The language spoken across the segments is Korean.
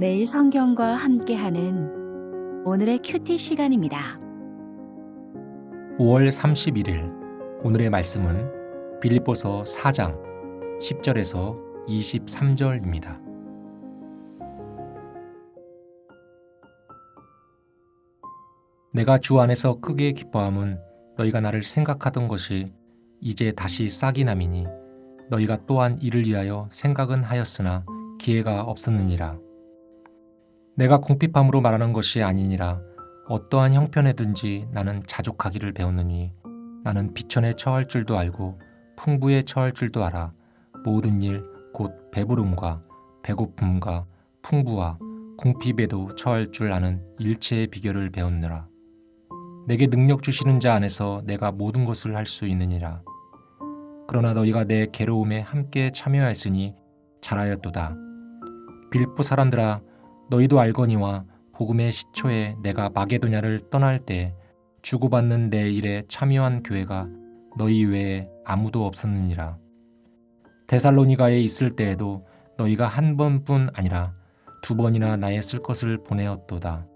매일 성경과 함께하는 오늘의 큐티 시간입니다. 5월 31일 오늘의 말씀은 빌립보서 4장 10절에서 23절입니다. 내가 주 안에서 크게 기뻐함은 너희가 나를 생각하던 것이 이제 다시 싹이 남이니 너희가 또한 이를 위하여 생각은 하였으나 기회가 없었느니라. 내가 궁핍함으로 말하는 것이 아니니라. 어떠한 형편에든지 나는 자족하기를 배웠느니 나는 비천에 처할 줄도 알고 풍부에 처할 줄도 알아. 모든 일 곧 배부름과 배고픔과 풍부와 궁핍에도 처할 줄 아는 일체의 비결을 배웠느라. 내게 능력 주시는 자 안에서 내가 모든 것을 할 수 있느니라. 그러나 너희가 내 괴로움에 함께 참여하였으니 잘하였도다. 빌보 사람들아 너희도 알거니와 복음의 시초에 내가 마게도냐를 떠날 때 주고받는 내 일에 참여한 교회가 너희 외에 아무도 없었느니라. 데살로니가에 있을 때에도 너희가 한 번뿐 아니라 두 번이나 나의 쓸 것을 보내었도다.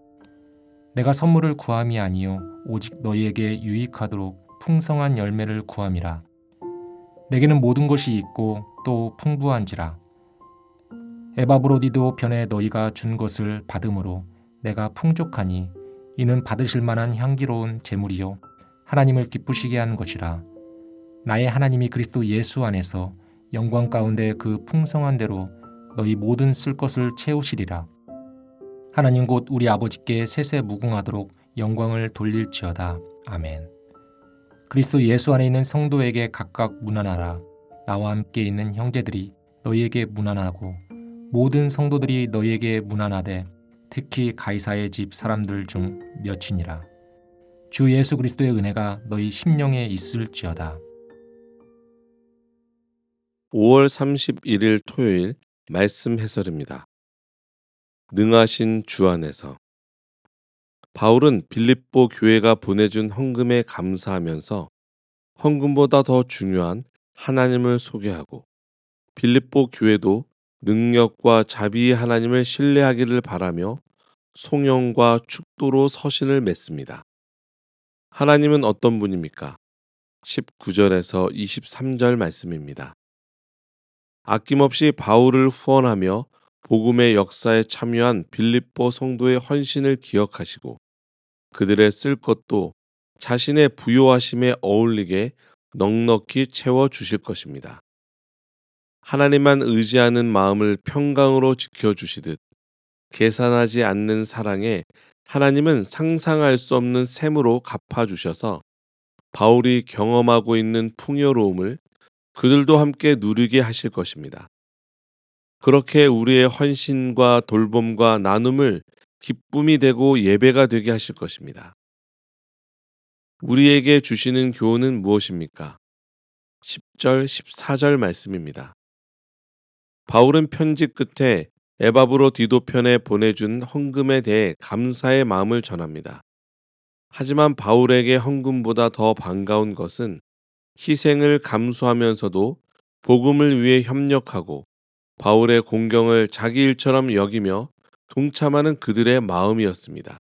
내가 선물을 구함이 아니요 오직 너희에게 유익하도록 풍성한 열매를 구함이라. 내게는 모든 것이 있고 또 풍부한지라. 에바브로디도 변에 너희가 준 것을 받음으로 내가 풍족하니 이는 받으실 만한 향기로운 제물이요. 하나님을 기쁘시게 한 것이라. 나의 하나님이 그리스도 예수 안에서 영광 가운데 그 풍성한 대로 너희 모든 쓸 것을 채우시리라. 하나님 곧 우리 아버지께 세세 무궁하도록 영광을 돌릴지어다. 아멘. 그리스도 예수 안에 있는 성도에게 각각 문안하라. 나와 함께 있는 형제들이 너희에게 문안하고 모든 성도들이 너희에게 문안하되 특히 가이사의 집 사람들 중 몇이니라. 주 예수 그리스도의 은혜가 너희 심령에 있을지어다. 5월 31일 토요일 말씀 해설입니다. 능하신 주 안에서 바울은 빌립보 교회가 보내준 헌금에 감사하면서 헌금보다 더 중요한 하나님을 소개하고 빌립보 교회도 능력과 자비의 하나님을 신뢰하기를 바라며 송영과 축도로 서신을 맺습니다. 하나님은 어떤 분입니까? 19절에서 23절 말씀입니다. 아낌없이 바울을 후원하며 복음의 역사에 참여한 빌립보 성도의 헌신을 기억하시고 그들의 쓸 것도 자신의 부요하심에 어울리게 넉넉히 채워 주실 것입니다. 하나님만 의지하는 마음을 평강으로 지켜주시듯 계산하지 않는 사랑에 하나님은 상상할 수 없는 셈으로 갚아주셔서 바울이 경험하고 있는 풍요로움을 그들도 함께 누리게 하실 것입니다. 그렇게 우리의 헌신과 돌봄과 나눔을 기쁨이 되고 예배가 되게 하실 것입니다. 우리에게 주시는 교훈은 무엇입니까? 10절, 14절 말씀입니다. 바울은 편지 끝에 에바브로 디도편에 보내준 헌금에 대해 감사의 마음을 전합니다. 하지만 바울에게 헌금보다 더 반가운 것은 희생을 감수하면서도 복음을 위해 협력하고 바울의 공경을 자기 일처럼 여기며 동참하는 그들의 마음이었습니다.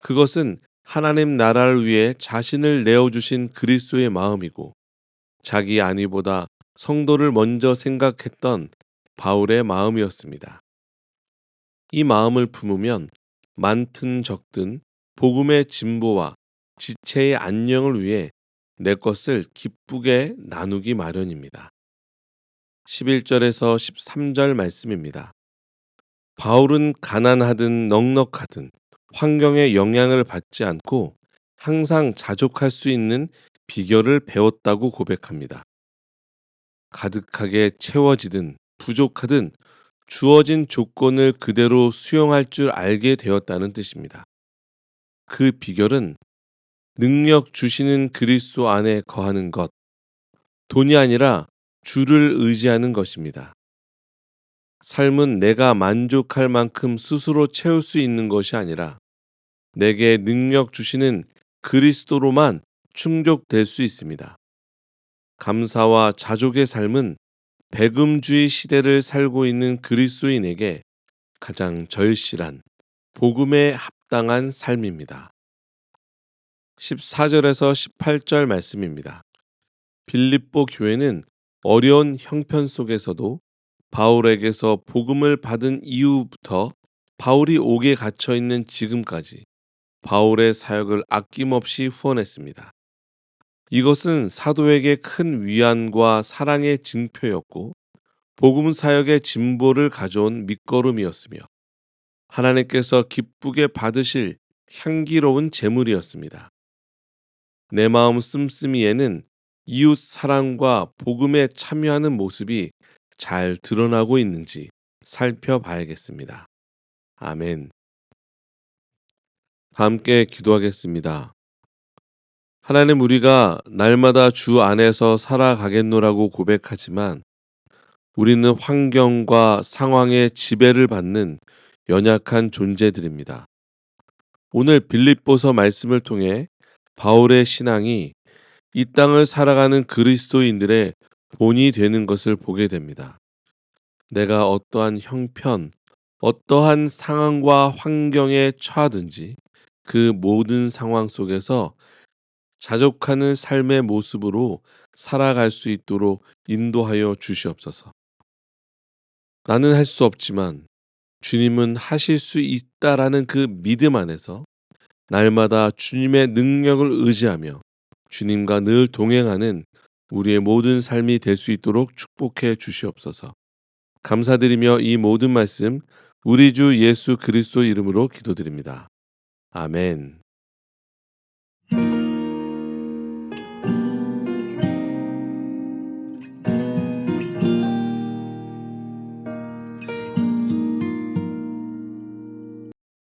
그것은 하나님 나라를 위해 자신을 내어주신 그리스도의 마음이고 자기 안위보다 성도를 먼저 생각했던 바울의 마음이었습니다. 이 마음을 품으면 많든 적든 복음의 진보와 지체의 안녕을 위해 내 것을 기쁘게 나누기 마련입니다. 11절에서 13절 말씀입니다. 바울은 가난하든 넉넉하든 환경의 영향을 받지 않고 항상 자족할 수 있는 비결을 배웠다고 고백합니다. 가득하게 채워지든 부족하든 주어진 조건을 그대로 수용할 줄 알게 되었다는 뜻입니다. 그 비결은 능력 주시는 그리스도 안에 거하는 것, 돈이 아니라 주를 의지하는 것입니다. 삶은 내가 만족할 만큼 스스로 채울 수 있는 것이 아니라 내게 능력 주시는 그리스도로만 충족될 수 있습니다. 감사와 자족의 삶은 배금주의 시대를 살고 있는 그리스도인에게 가장 절실한 복음에 합당한 삶입니다. 14절에서 18절 말씀입니다. 빌립보 교회는 어려운 형편 속에서도 바울에게서 복음을 받은 이후부터 바울이 옥에 갇혀 있는 지금까지 바울의 사역을 아낌없이 후원했습니다. 이것은 사도에게 큰 위안과 사랑의 증표였고 복음 사역의 진보를 가져온 밑거름이었으며 하나님께서 기쁘게 받으실 향기로운 제물이었습니다. 내 마음 씀씀이에는 이웃 사랑과 복음에 참여하는 모습이 잘 드러나고 있는지 살펴봐야겠습니다. 아멘. 함께 기도하겠습니다. 하나님 우리가 날마다 주 안에서 살아가겠노라고 고백하지만 우리는 환경과 상황의 지배를 받는 연약한 존재들입니다. 오늘 빌립보서 말씀을 통해 바울의 신앙이 이 땅을 살아가는 그리스도인들의 본이 되는 것을 보게 됩니다. 내가 어떠한 형편, 어떠한 상황과 환경에 처하든지 그 모든 상황 속에서 자족하는 삶의 모습으로 살아갈 수 있도록 인도하여 주시옵소서. 나는 할 수 없지만 주님은 하실 수 있다라는 그 믿음 안에서 날마다 주님의 능력을 의지하며 주님과 늘 동행하는 우리의 모든 삶이 될 수 있도록 축복해 주시옵소서. 감사드리며 이 모든 말씀 우리 주 예수 그리스도 이름으로 기도드립니다. 아멘.